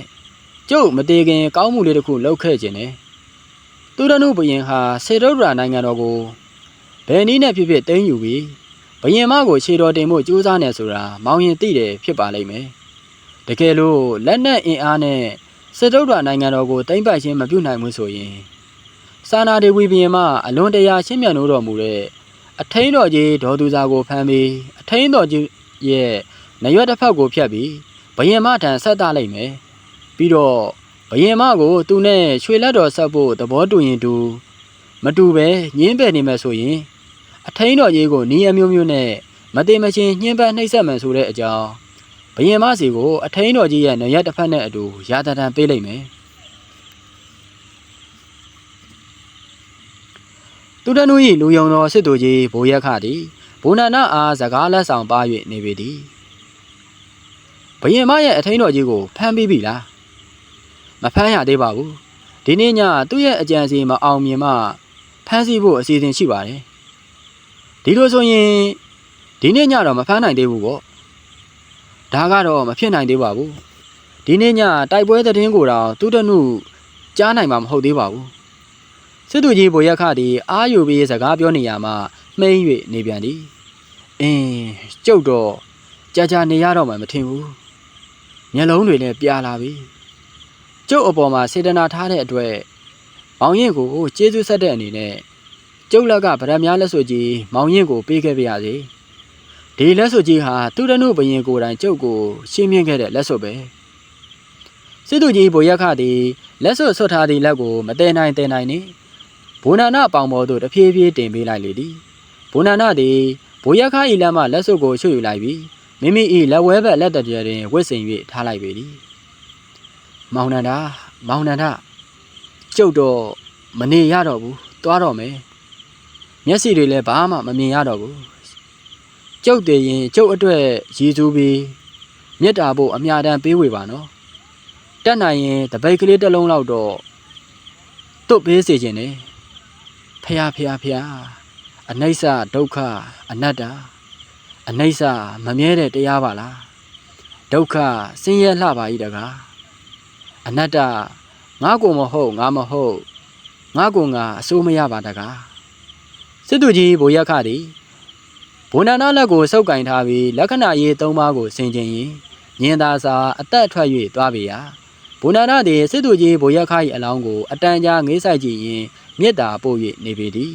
ကျုပ်မသေးခင်ကောင်းမှုလေးတစ်ခုလုပ်ခဲ့ခြင်းနဲ့ သူရနုဘရင်ဟာစေတုဒ္ဒရာနိုင်ငံတော်ကိုဘယ်နည်းနဲ့ဖြစ်ဖြစ်သိမ်းယူပြီးဘရင်မကိုခြေတော်တင်ဖို့ကြိုးစားနေဆိုတာမောင်ရင်သိတယ်ဖြစ်ပါလိမ့်မယ်တကယ်လို့လက်နက်အင်အားနဲ့စေတုဒ္ဒရာနိုင်ငံတော်ကိုသိမ်းပိုက်ခြင်းမပြုနိုင်ဘူးဆိုရင်စာနာဒေဝီဘရင်မအလွန်တရာရှင်းမြတ်လို့တော်မူတဲ့အထင်းတော်ကြီးဒေါ်သူစာကိုဖမ်းပြီးအထင်းတော်ကြီးရဲ့နရွက်တစ်ဖက်ကိုဖြတ်ပြီးဘယင်မထံဆက်တလိုက်မယ်ပြီးတော့ ဘယင်မကိုသူနဲ့ရွှေလက်တော်ဆက်ဖို့သဘောတူရင်တူမတူပဲညင်းပယ်နေမယ်ဆိုရင် အထင်းတော်ကြီးကိုနီးအမျိုးမျိုးနဲ့မတိမချင်းညှင်းပန်းနှိပ်စက်မှန်ဆိုတဲ့အကြောင်းဘယင်မစီကိုအထင်းတော်ကြီးရဲ့နရွက်တစ်ဖက်နဲ့အတူရာတတန်ပေးလိုက်မယ်သူတနု၏လူယုံသောစစ်သူကြီးဘိုးရက်ခသည်ဘုံနာနာအားစကားလက်ဆောင်ပါ၍နေပေသည်ဘယင်မရဲ့အထင်းတော်ကြီးကိုဖမ်းပြီးပြီလား မဖမ်းရသေးပါဘူးဒီနေ့ညသူ့ရဲ့အကြံစီမအောင်မြင်မှဖမ်းဆီးဖို့အစီအစဉ်ရှိပါတယ်ဒီလိုဆိုရင်ဒီနေ့ညတော့မဖမ်းနိုင်သေးဘူးပေါ့ဒါကတော့မဖြစ်နိုင်သေးပါဘူးဒီနေ့ညတိုက်ပွဲသတင်းကိုတော့သူတနုကြားနိုင်မှာမဟုတ်သေးပါဘူးစစ်သူကြီးဘိုရက်ခသည်အာယူပြီးစကားပြောနေရမှမှိန်၍နေပြန်သည်အင်းကျုပ်တော့ကြာကြာနေရတော့မှမထင်ဘူးမျက်လုံးတွေလည်းပြာလာပြီ ကျုပ်အပေါ်မှာစေတနာထားတဲ့အတွက်မောင်ရင်ကိုကျေးဇူးဆက်တဲ့အနေနဲ့ကျုပ်လက်ကဗရမများလက်စွပ်ကြီးမောင်ရင်ကိုပေးခဲ့ပါရစေဒီလက်စွပ်ကြီးဟာသူတနုဘရင်ကိုယ်တိုင်ကျုပ်ကိုရှင်းမြင့်ခဲ့တဲ့လက်စွပ်ပဲစစ်သူကြီးဘိုရက်ခသည်လက်စွပ်ဆွတ်ထားသည့်လက်ကိုမတဲနိုင်တဲနိုင်နေဘိုနာနာပေါင်ပေါ်သို့တဖြည်းဖြည်းတင်ပေးလိုက်လေသည်ဘိုနာနာသည်ဘိုရက်ခ၏လက်မှလက်စွပ်ကိုချွတ်ယူလိုက်ပြီးမိမိ၏လက်ဝဲဘက်လက်တပြဲတွင်ဝစ်စင်၍ထားလိုက်ပေသည် မောင်နန္ဒာမောင်နန္ဒာကျုပ်တော့မနေရတော့ဘူးသွားတော့မယ်မျက်စိတွေလည်းဘာမှမမြင်ရတော့ဘူးကျုပ်တည်ရင်ကျုပ်အတွက်ရည်စူးပြီးမေတ္တာဖို့အမြတမ်းပေးဝေပါနော်တက်နိုင်ရင်တပိတ်ကလေးတစ်လုံးလောက်တော့တွတ်ပေးစေခြင်းနဲ့ဖះဖះဖះအနိစ္စဒုက္ခအနတ္တအနိစ္စမမြဲတဲ့တရားပါလားဒုက္ခဆင်းရဲလှပါ၏တကား အနတ္တငါကိုမဟုတ်ငါမဟုတ်ငါကိုငါအစိုးမရပါတကားစစ်သူကြီးဘိုရက်ခသည်ဘုံနာနာလက်ကိုစုပ်ကင်ထားပြီးလက္ခဏာရေးသုံးပါးကိုဆင်ခြင်ရင်ညင်သာစာအသက်ထွက်၍သွားပေရာဘုံနာနာသည်စစ်သူကြီးဘိုရက်ခ၏အလောင်းကိုအတန်ကြာငေးဆိုင်ကြည့်ရင်မေတ္တာပို့၍နေပေသည်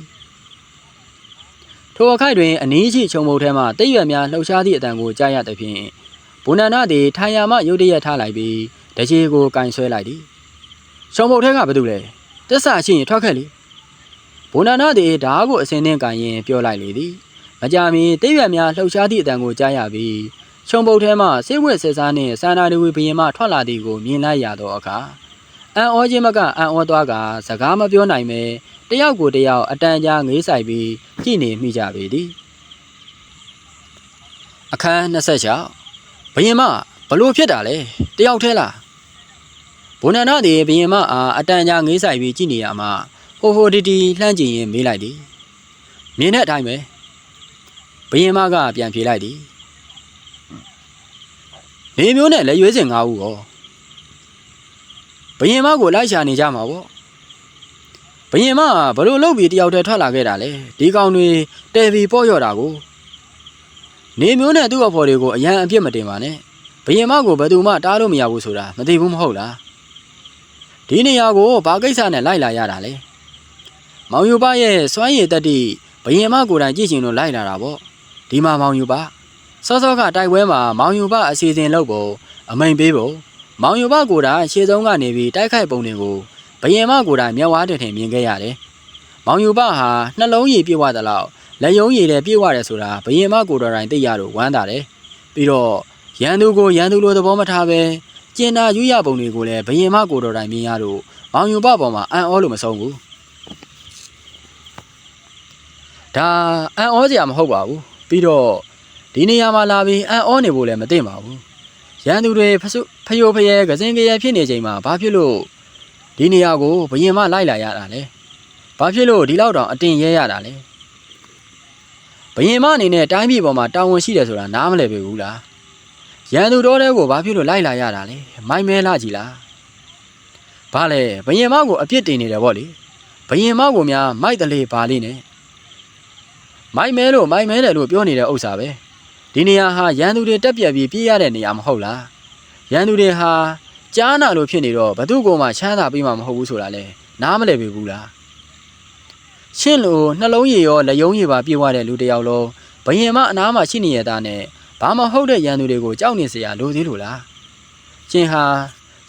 ထိုအခိုက်တွင်အနည်းရှိခြုံမုတ်ထဲမှတိတ်ရွက်များလှုပ်ရှားသည့်အတန်ကိုကြားရသဖြင့်ဘုနန္ဒသည်ထိုင်ယာမှရုတ်တရက်ထားလိုက်ပြီး တချေကိုကင်ဆွဲလိုက်သည်ခြုံမုတ်ထဲကဘာတူလဲတစ္ဆာရှိရင်ထွက်ခဲ့လေဘုနန္ဒသည်ဓားကိုအစင်းနှင်းကင်ရင်ပြောလိုက်လေသည်မကြမီတိတ်ရွက်များလှုပ်ရှားသည့်အတန်ကိုကြားရပြီးခြုံပုတ်ထဲမှဆေးဝက်ဆက်စားနှင့်စာနာဒဝီဘရင်မှထွက်လာသည်ကိုမြင်လိုက်ရသောအခါအံ့ဩခြင်းမကအံ့ဩသွားကစကားမပြောနိုင်ပဲတယောက်ကိုတယောက်အတန်ကြာငေးဆိုင်ပြီးကြည်နေမိကြပေသည်အခန်း26ဘယင်မဘလို့ဖြစ်တာလဲတယောက်ထဲလား ဘုံနန္ဒသည်ဘယင်မအားအတန်ကြာငေးဆိုင်ပြီးကြည်နေရမှာဟိုဟိုတီတီလှမ်းကြည့်ရင်မေးလိုက်သည်မြင်တဲ့အတိုင်းပဲဘယင်မကပြန်ဖြေလိုက်သည်နေမျိုးနဲ့လက်ရွေးစင်၅ဦးရောဘယင်မကိုလိုက်ရှာနေကြမှာပေါ့ဘယင်မဘလို့လုတ်ပြီးတယောက်တည်းထွက်လာခဲ့တာလေဒီကောင်တွေတဲပြီးပေါ့ရော့တာကိုနေမျိုးနဲ့သူ့အဖော်တွေကိုအရန်အပြစ်မတင်ပါနဲ့ဘယင်မကိုဘယ်သူမှတားလို့မရဘူးဆိုတာမသိဘူးမဟုတ်လား ဒီနေရာကိုဘာကိစ္စနဲ့လိုက်လာရတာလဲမောင်ယူပရဲ့စွမ်းရည်တက်တိဘယင်မကိုယ်တိုင်ကြည့်ချင်လို့လိုက်လာတာပေါ့ဒီမှာမောင်ယူပစောစောကတိုက်ပွဲမှာမောင်ယူပအစီအစဉ်လုပ်ဖို့အမိန်ပေးဖို့မောင်ယူပကိုယ်တိုင်ရှေ့ဆုံးကနေပြီးတိုက်ခိုက်ပုံတွေကိုဘယင်မကိုယ်တိုင်မျက်ဝါးတထင်မြင်ခဲ့ရတယ်။မောင်ယူပဟာနှလုံးရည်ပြည့်ဝသလောက်လက်ယုံရည်လည်းပြည့်ဝတယ်ဆိုတာဘယင်မကိုယ်တော်တိုင်သိရတော့ဝမ်းသာတယ်။ပြီးတော့ရန်သူကိုရန်သူလိုသဘောမထားပဲ ကျင်နာယူရပုံတွေကိုလည်းဘယင်မကိုယ်တော်တိုင်မြင်ရတော့မောင်ယူပပေါ်မှာအံ့ဩလို့မဆုံးဘူး။ဒါအံ့ဩစရာမဟုတ်ပါဘူး။ပြီးတော့ဒီနေရာမှာလာပြီးအံ့ဩနေဖို့လည်းမသင့်ပါဘူး။ရန်သူတွေဖဆုဖယိုဖယဲကစင်ကြရဖြစ်နေချိန်မှာဘာဖြစ်လို့ဒီနေရာကိုဘယင်မလိုက်လာရတာလဲ။ဘာဖြစ်လို့ဒီလောက်တောင်အတင်ရဲရတာလဲ။ဘယင်မအနေနဲ့တိုင်းပြည်ပေါ်မှာတာဝန်ရှိတယ်ဆိုတာနားမလည်ပေဘူးလား။ ရန်သူတော်တဲ့ကိုဘာဖြစ်လို့လိုက်လာရတာလဲ။မိုင်းမဲလာကြီးလား။ဘာလဲဘယင်မကိုအပြစ်တင်နေတယ်ဗောလေ။ဘယင်မကိုများမိုက်တလေပါလိနဲ့။မိုက်မဲလို့မိုက်မဲတယ်လို့ပြောနေတဲ့ဥစ္စာပဲ။ဒီနေရာဟာရန်သူတွေတက်ပြက်ပြီးပြေးရတဲ့နေရာမဟုတ်လား။ရန်သူတွေဟာကြားနာလို့ဖြစ်နေတော့ဘသူ့ကိုမှချမ်းသာပေးမှာမဟုတ်ဘူးဆိုတာလဲနားမလည်ပြီဘူးလားရှင်းလို့နှလုံးရည်ရောလက်ယုံရည်ပါပြေဝတဲ့လူတစ်ယောက်လုံးဘယင်မအနားမှာရှိနေရတာနဲ့ ဘာမှဟုတ်တဲ့ရန်သူတွေကိုကြောက်နေစရာလိုသေးလို့လားကျင်ဟာ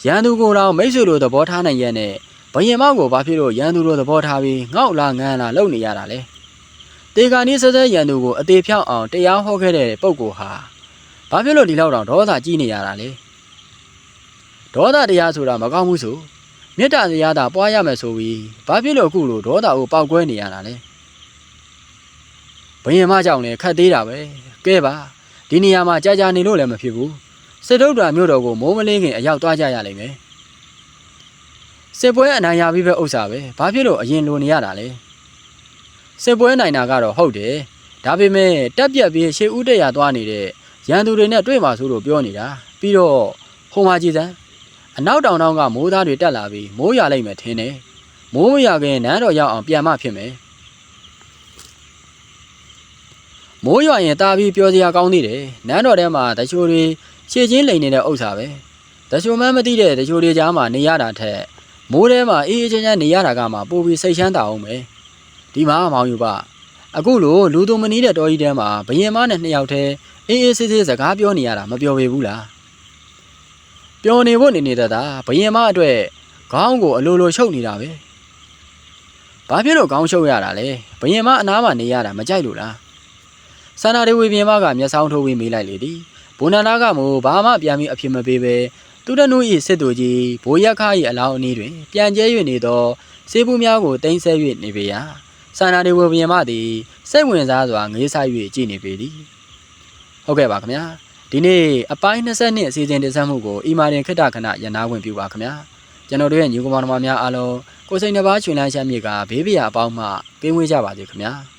ရန်သူကိုတော့မိတ်ဆွေလိုသဘောထားနိုင်ရဲ့နဲ့ဘယင်မောက်ကိုဘာဖြစ်လို့ရန်သူလိုသဘောထားပြီးငေါ့လာငန်းလာလုပ်နေရတာလဲတေကာနီးစဲစဲရန်သူကိုအသေးဖြောက်အောင်တရားဟောခဲ့တဲ့ပုံကိုဟာဘာဖြစ်လို့ဒီလောက်တောင်ဒေါသကြီးနေရတာလဲဒေါသတရားဆိုတာမကောင်းဘူးဆိုမေတ္တာတရားသာပွားရမယ်ဆိုပြီးဘာဖြစ်လို့အခုလိုဒေါသကိုပောက်ကွဲနေရတာလဲဘယင်မကြောင့်လဲခတ်သေးတာပဲကဲပါ ဒီနေရာမှာကြာကြာနေလို့လည်းမဖြစ်ဘူးစစ်တုဒ္ဒရာမြို့တော်ကိုမိုးမလင်းခင်အရောက်သွားကြရလိမ့်မယ်စစ်ပွဲအနိုင်ရပြီးပဲဥစ္စာပဲဘာဖြစ်လို့အရင်လိုနေရတာလဲစစ်ပွဲနိုင်တာကတော့ဟုတ်တယ်ဒါပေမဲ့တက်ပြက်ပြီးရှေးဦးတက်ရသွားနေတဲ့ရန်သူတွေနဲ့တွေ့မှာဆိုလို့ပြောနေတာပြီးတော့ဟိုမှာကြည်စမ်းအနောက်တောင်တောင်ကမိုးသားတွေတက်လာပြီးမိုးရွာလိုက်မယ်ထင်တယ်။မိုးမရွာခင်နန်းတော်ရောက်အောင်ပြန်မဖြစ်မယ်။ မိုးရွာရင်တာပြီးပြောစရာကောင်းသေးတယ်။နန်းတော်ထဲမှာတချို့တွေခြေချင်းလိန်နေတဲ့ဥစ္စာပဲ။တချို့မှမသိတဲ့တချို့တွေကြားမှာနေရတာထက်မိုးထဲမှာအေးအေးချမ်းချမ်းနေရတာကမှပိုပြီးစိတ်ချမ်းသာအောင်ပဲ။ဒီမှာမောင်ယူပါအခုလိုလူသူမနီးတဲ့တော်ကြီးထဲမှာဘယင်မနဲ့နှစ်ယောက်တည်းအေးအေးဆေးဆေးစကားပြောနေရတာမပြောပေဘူးလား။ပျော်နေဖို့နေနေတတ်တာဘယင်မအတွက်ခေါင်းကိုအလိုလိုရှုပ်နေတာပဲဘာဖြစ်လို့ခေါင်းရှုပ်ရတာလဲဘယင်မအနားမှာနေရတာမကြိုက်လို့လား ဆန္ဒတွေဝေဘယင်မကမျက်စောင်းထိုးပြီးမေးလိုက်လေသည်ဘုံနန္ဒာကမို့ဘာမှပြန်ပြီးအဖြစ်မပေးပဲသူတနု၏စစ်သူကြီးဘိုးရက်ခါ၏အလောင်းအနီးတွင် ပြန်ကျဲ၍နေသောစေဘူးများကိုတင်းဆဲ၍နေပေရာဆန္ဒတွေဝေဘယင်မသည်စိတ်ဝင်စားစွာငေးစား၍ကြည်နေပေသည်ဟုတ်ကဲ့ပါခင်ဗျာဒီနေ့အပိုင်း20နှစ်အစီအစဉ်တင်ဆက်မှုကိုအီမာတင်ခਿੱတခဏရန်နာဝင်ပြုပါခင်ဗျာကျွန်တော်တို့ရဲ့ညီကောင်မောင်နှမများအားလုံးကိုယ်စိတ်နှပါချွင်လန်းချမ်းမြေကဘေးပရာအပေါင်းမှကင်းဝေးကြပါစေခင်ဗျာ